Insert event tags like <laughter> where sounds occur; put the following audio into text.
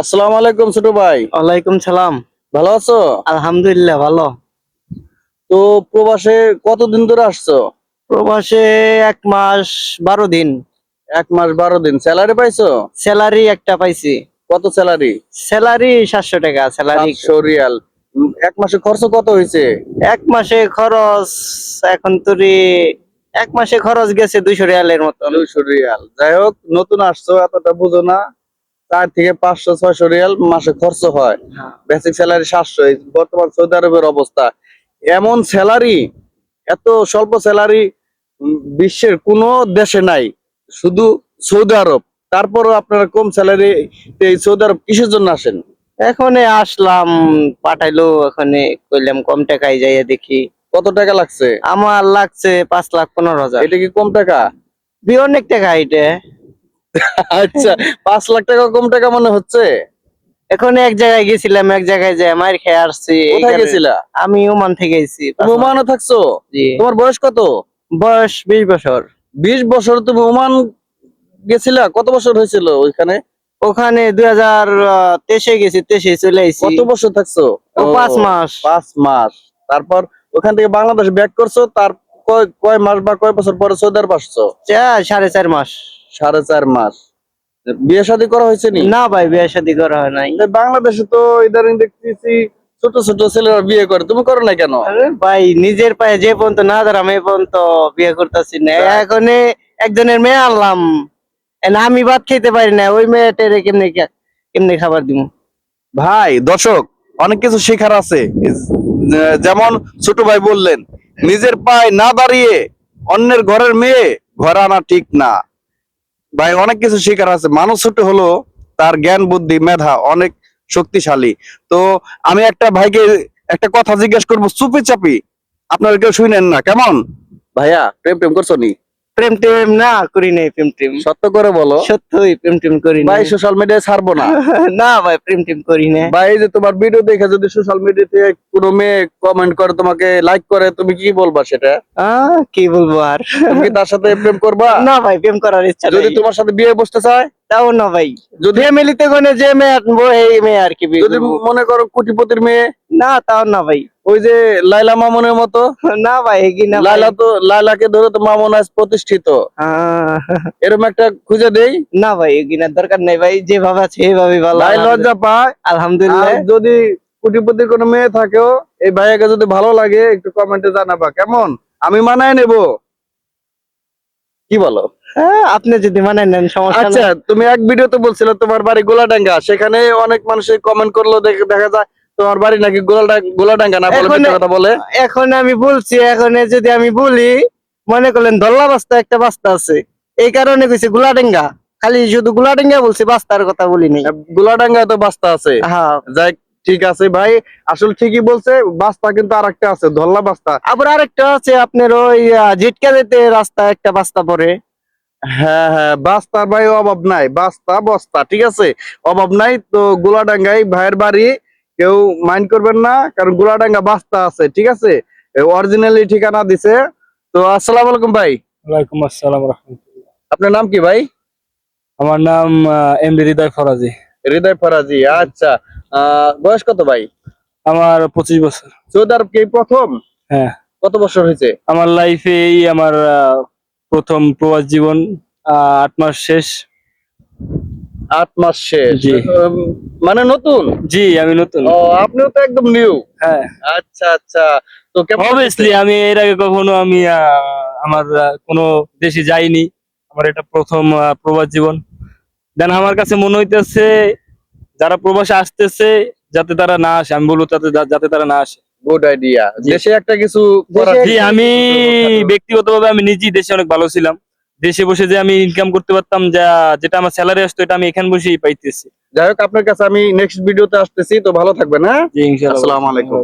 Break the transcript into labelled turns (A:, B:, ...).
A: আসসালামু আলাইকুম ছোট ভাই।
B: ওয়ালাইকুম সালাম।
A: ভালো আছো?
B: আলহামদুলিল্লাহ ভালো।
A: তো প্রবাসে কতদিন ধরে আসছো?
B: প্রবাসে এক মাস বারো দিন।
A: এক মাস বারো দিন। স্যালারি পাইছো?
B: স্যালারি একটা পাইছি।
A: কত স্যালারি?
B: স্যালারি সাতশো টাকা স্যালারি।
A: সাতশো রিয়াল। এক মাসে খরচ কত হয়েছে
B: এক মাসে খরচ এখন তুরি এক মাসে খরচ গেছে দুইশো রিয়ালের মতন।
A: দুইশো রিয়াল। যাই হোক নতুন আসছো এতটা বুঝো না। চার থেকে পাঁচশো ছয়শো রিয়াল মাসে খরচ হয়। বেসিক স্যালারি সাতশো বর্তমান সৌদি আরবের অবস্থা। এমন স্যালারি এত স্বল্প স্যালারি বিশ্বের কোনো দেশে নাই শুধু সৌদি আরব তারপরও আপনারা কম স্যালারি এই সৌদি আরব কিসের জন্য আসেন?
B: এখনে আসলাম পাঠাইলো এখানে কইলাম কম টাকায় যাইয়া দেখি।
A: কত টাকা লাগছে?
B: আমার লাগছে পাঁচ লাখ পনেরো হাজার।
A: এটা কি কম টাকা?
B: অনেক টাকা এটা।
A: আচ্ছা পাঁচ লাখ টাকা কম টাকা মনে হচ্ছে?
B: এখন এক জায়গায় গেছিলাম এক জায়গায় যে মার খেয়ে আসছি
A: কোথায় গেছিলা?
B: আমি ওমান থেকে গেছি
A: তুমি ওমানে থাকছো? তোমার বয়স কত?
B: বয়স বিশ বছর।
A: বিশ বছর তুমি ওমান গেছিলা? কত বছর হয়েছিল ওইখানে?
B: ওখানে দুই হাজার তেইশে গেছি তেইশে চলে আইছি।
A: কত বছর থাকছো?
B: পাঁচ মাস।
A: পাঁচ মাস। তারপর ওখান থেকে বাংলাদেশ ব্যাক করছ তার কয় কয় মাস বা কয় বছর পরে সৌদি আরব আসছো?
B: সাড়ে চার মাস।
A: সাড়ে চার মাস। বিয়ে শাদী করা হয়েছে নি?
B: না ভাই বিয়ে শাদী করা হয় নাই।
A: বাংলাদেশে তো ইদারিং দেখতেছি ছোট ছোট ছেলেরা বিয়ে করে। তুমি করো না কেন?
B: ভাই নিজের পায়ে যে পর্যন্ত না দাঁড়াম এই পর্যন্ত বিয়ে করতেছি না। এখন একজনের মেয়ে আনলাম। আমি ভাত খেতে পারি না। ওই মেয়েটারে কেমনে কেমনে খাবার দিব
A: ভাই দর্শক অনেক কিছু শেখার আছে। যেমন ছোট ভাই বললেন নিজের পায়ে না দাঁড়িয়ে অন্যের ঘরের মেয়ে ঘরে আনা ঠিক না। ভাই, অনেক কিছু শিকার আছে। মানুষ ছোট হলো তার জ্ঞান, বুদ্ধি, মেধা অনেক শক্তিশালী। তো আমি একটা ভাইকে একটা কথা জিজ্ঞেস করব চুপি চাপি আপনারা কেউ শুনেন না। কেমন? ভাইয়া প্রেম প্রেম করছ নি?
B: প্রেম টেম না করি নাই প্রেম টেম।
A: সত্য করে বলো।
B: সত্যই প্রেম টেম করি
A: ভাই সোশ্যাল মিডিয়ায় ছাড়বো না। <laughs>
B: না ভাই প্রেম টেম করি না।
A: ভাই যে তোমার ভিডিও দেখে যদি সোশ্যাল মিডিয়াতে কোনো মেয়ে কমেন্ট করে তোমাকে লাইক করে তুমি কি বলবা সেটা?
B: কি বলব আর?
A: তুমি তার সাথে প্রেম করবা? <laughs>
B: না ভাই প্রেম করার ইচ্ছা
A: যদি তোমার সাথে বিয়ে বসতে চায়?
B: তাও না ভাই।
A: যদি
B: ফ্যামিলিতে কোনে যে মেয়ে আনব এই মেয়ে আর কি
A: যদি মনে করো কোটিপতির মেয়ে?
B: না তাও না ভাই।
A: ওই যে লাইলা মামুনের মতো?
B: না ভাই এগিয়ে না।
A: লাইলা তো লাইলাকে ধরে তো মামুন আজ প্রতিষ্ঠিত। এরকম একটা খুঁজে দেই।
B: না ভাই এগিয়ে দরকার নেই ভাই যেভাবে আছে এইভাবে ভালো।
A: ভাই লজ্জা পায়।
B: আলহামদুলিল্লাহ।
A: যদি কোটিপতির কোনো মেয়ে থাকেও এই ভাইয়াকে যদি ভালো লাগে একটু কমেন্টে জানাবা। কেমন? আমি মানায় নেব। কি বলো?
B: হ্যাঁ, আপনি যদি মানে নেন সমস্যা
A: আচ্ছা তুমি এক ভিডিওতে বলছিলে তোমার বাড়ি গোলাডাঙ্গা। সেখানে অনেক মানুষ কমেন্ট করল দেখা যায় তোমার বাড়ি নাকি গোলাডাঙ্গা না বলে কথা বলে?
B: এখন আমি বলছি এখন যদি আমি বলি মনে করলেন দল্লা বাস্তা একটা বাস্তা আছে। এই কারণে কইছি গুলাডেঙ্গা। খালি শুধু গুলাডেঙ্গা বলছি বাস্তার কথা বলিনি
A: গোলাডাঙ্গা তো বাস্তা আছে।
B: হ্যাঁ।
A: যাই ঠিক আছে ভাই আসলে ঠিকই বলছে বাস্তা কিন্তু আর একটা আছে ধল্লা বাস্তা।
B: আবার আরেকটা আছে আপনার ওই জিটকা যেতে রাস্তা একটা বাস্তা পড়ে
A: হ্যাঁ হ্যাঁ বাস্তার ভাই অভাব নাই বাস্তা বস্তা ঠিক আছে? অভাব নাই তো গোলাডাঙ্গাই ভাইয়ের বাড়ি কেউ মাইন্ড করবেন না কারণ গোলাডাঙ্গা বাস্তা আছে ঠিক আছে? অরিজিনালি ঠিকানা দিছে। তো আসসালাম আলাইকুম ভাই।
C: ওয়ালাইকুম আসসালাম রহমতুল্লাহ।
A: আপনার নাম কি ভাই?
C: আমার নাম এম হৃদয় ফরাজি।
A: হৃদয় ফরাজি আচ্ছা। বয়স কত ভাই?
C: আমার পঁচিশ বছর।
A: সৌদি আরব কি প্রথম?
C: হ্যাঁ।
A: কত বছর হয়েছে?
C: আমার লাইফে এই আমার প্রথম প্রবাস জীবন আট মাস শেষ।
A: আট মাস শেষ। মানে নতুন?
C: জি আমি নতুন।
A: ও আপনিও তো একদম নিউ
C: হ্যাঁ।
A: আচ্ছা আচ্ছা। তো
C: অবভিয়াসলি আমি এর আগে কখনো আমি আমার কোনো দেশে যাইনি। আমার এটা প্রথম প্রবাস জীবন। দেন আমার কাছে মনে হইতেছে যারা প্রবাসে আসতেছে যাতে তারা না আসে। আমি বলব তাতে যাতে তারা না আসে।
A: Good idea. দেশে একটা কিছু
C: আমি ব্যক্তিগতভাবে আমি নিজেই দেশে অনেক ভালো ছিলাম। দেশে বসে যে আমি ইনকাম করতে পারতাম যা যেটা আমার স্যালারি আসতো এটা আমি এখানে বসেই পাইতেছি।
A: যাই হোক আপনার কাছে আমি নেক্সট ভিডিওতে আসতেছি তো ভালো থাকবেন হ্যাঁ?
C: জি ইনশাআল্লাহ।
A: আসসালামু আলাইকুম।